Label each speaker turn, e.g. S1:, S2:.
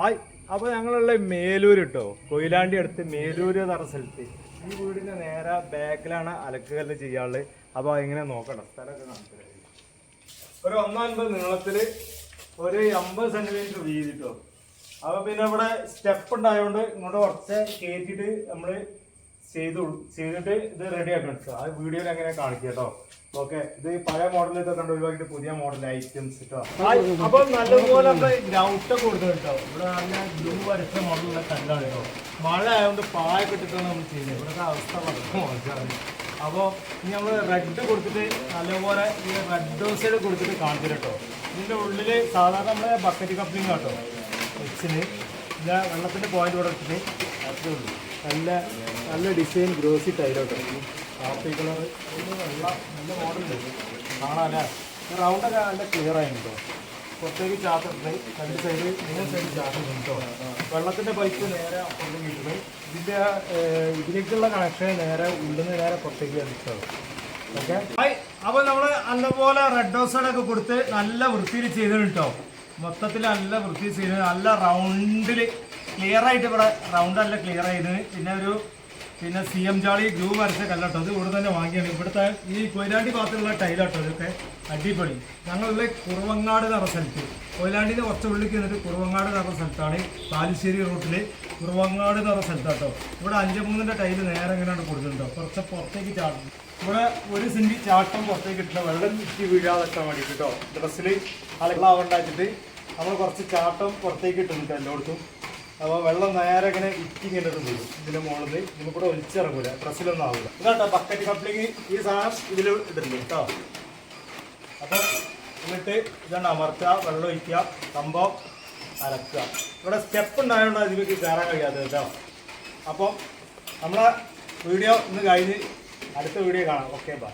S1: Hi. അപ്പോൾ ഞങ്ങളുള്ള മേലൂർ കേട്ടോ കൊയിലാണ്ടി അടുത്ത് മേലൂര് എന്ന് സ്ഥലത്ത്. ഈ വീടിന്റെ നേരെ ബാക്കിലാണ് അലക്കുകല്ല് ചെയ്യാനുള്ളത്. അപ്പോൾ എങ്ങനെ നോക്കണം സ്ഥലമൊക്കെ. ഒരു ഒന്നൻപത് നീളത്തിൽ ഒരു അമ്പത് സെന്റിമീറ്റർ വീതിട്ടോ. അപ്പൊ പിന്നെ ഇവിടെ സ്റ്റെപ്പ് ഉണ്ടായതുകൊണ്ട് ഇങ്ങോട്ട് കുറച്ച് കയറ്റിയിട്ട് നമ്മൾ ചെയ്തു ചെയ്തിട്ട് ഇത് റെഡി ആക്കണം ആ വീഡിയോയിൽ അങ്ങനെ കാണിക്കുക കേട്ടോ ഓക്കെ ഇത് പഴയ മോഡൽ ഇതൊക്കെ കണ്ട് പുതിയ മോഡൽ ഐറ്റംസ് കേട്ടോ അപ്പൊ നല്ലതുപോലെ ഗ്രൗട്ട് കൊടുത്തു കേട്ടോ ഇവിടെ നല്ല ബ്ലൂ വരച്ച മോഡലുള്ള കല്ലാണ് കേട്ടോ മഴ ആയതുകൊണ്ട് പായ കിട്ടിട്ടാണ് നമ്മൾ ചെയ്യുന്നത്. ഇവിടുത്തെ അവസ്ഥ വളരെ മോശമാണ്. അപ്പോൾ ഇനി നമ്മൾ റെഡ് കൊടുത്തിട്ട് നല്ലപോലെ ഈ റെഡ് സൈഡ് കൊടുത്തിട്ട് കാണിച്ചു കേട്ടോ ഇതിന്റെ ഉള്ളിൽ സാധാരണ നമ്മളെ ബക്കറ്റ് കപ്പിങ് കേട്ടോ എച്ചിന് ഇല്ല വെള്ളത്തിന്റെ പോയിന്റ് കൊടുത്തിട്ട് അത്രേ ഉള്ളൂ. നല്ല നല്ല ഡിസൈൻ ഗ്രോസി ടൈലോട്ടോ കാപ്പി കളർ നല്ല നല്ല മോഡലുണ്ട് കാണാല്ലേ? റൗണ്ടൊക്കെ നല്ല ക്ലിയർ ആയിട്ടോ പുറത്തേക്ക് ചാത്തിട്ട് രണ്ട് സൈഡ് മൂന്ന് സൈഡ് ചാത്തിട്ടുണ്ട് വെള്ളത്തിന്റെ പൈപ്പ് നേരെ അപ്പുറത്തേക്ക് ഇട്ടത് ഇതിന്റെ ഇതിലേക്കുള്ള കണക്ഷൻ നേരെ ഉള്ളിൽ നേരെ പുറത്തേക്ക് അടിച്ചത് ഓക്കെ? അപ്പോൾ നമ്മൾ നല്ലപോലെ റെഡ് ഹൗസോടൊക്കെ കൊടുത്ത് നല്ല വൃത്തിയിൽ ചെയ്തിട്ടോ മൊത്തത്തിൽ നല്ല വൃത്തി ചെയ്ത് നല്ല റൗണ്ടിൽ ക്ലിയർ ആയിട്ട് ഇവിടെ റൗണ്ട് അല്ല ക്ലിയർ ചെയ്ത് പിന്നെ ഒരു പിന്നെ സി എം ജാളി ഗ്ലൂ വരച്ച കല്ലട്ടോ അത് ഇവിടെ തന്നെ വാങ്ങിയാണ്. ഇവിടുത്തെ ഈ കൊയിലാണ്ടി ഭാഗത്തുള്ള ടൈലാട്ടോ ഇതൊക്കെ. അടിപൊളി. ഞങ്ങളുള്ള കുറുവങ്ങാട് എന്ന് പറഞ്ഞ സ്ഥലത്ത്. കൊയിലാണ്ടിന്റെ കുറച്ച് ഉള്ളിൽ നിന്നിട്ട് കുറുവങ്ങാട് എന്ന് പറഞ്ഞ സ്ഥലത്താണ് ബാലുശ്ശേരി റൂട്ടിൽ കുറുവങ്ങാട് എന്ന് പറഞ്ഞ സ്ഥലത്താട്ടോ. ഇവിടെ അഞ്ച് മൂന്നിന്റെ ടൈൽ നേരെ എങ്ങനെയാണ് കൊടുക്കുന്നുണ്ടോ കുറച്ച് പുറത്തേക്ക് ചാടും ഇവിടെ ഒരു സെന്റി ചാട്ടം പുറത്തേക്ക് ഇട്ടോ വെള്ളം ചുറ്റി വീഴാതൊക്കെ വേണ്ടിയിട്ട് കേട്ടോ. ഡ്രസ്സിൽ അലകളാവണ്ടാച്ചിട്ട് നമ്മൾ കുറച്ച് ചാട്ടം പുറത്തേക്ക് ഇട്ടിട്ടുണ്ട് എല്ലായിടത്തും. അപ്പോൾ വെള്ളം നേരെ ഇങ്ങനെ ഇറ്റി ഇങ്ങനെ വരും. ഇതിന്റെ മുകളിൽ നമുക്കിവിടെ ഒലിച്ചിറങ്ങൂല. ഡ്രസ്സിലൊന്നും ആവില്ല ഇതാട്ടോ ബക്കറ്റ് കപ്ലിങ് ഈ സാധനം ഇതിൽ ഇടുന്നു കേട്ടോ. അപ്പോൾ എന്നിട്ട് ഇതാണ് അമർത്തുക വെള്ളം ഒഴിക്കുക സംഭവം അരക്കുക ഇവിടെ സ്റ്റെപ്പ് ഉണ്ടായതുകൊണ്ട് അതിലേക്ക് കയറാൻ കഴിയാതെ കേട്ടോ. അപ്പം നമ്മളെ വീഡിയോ ഇന്ന് കഴിഞ്ഞ് അടുത്ത വീഡിയോ കാണാം. Okay bye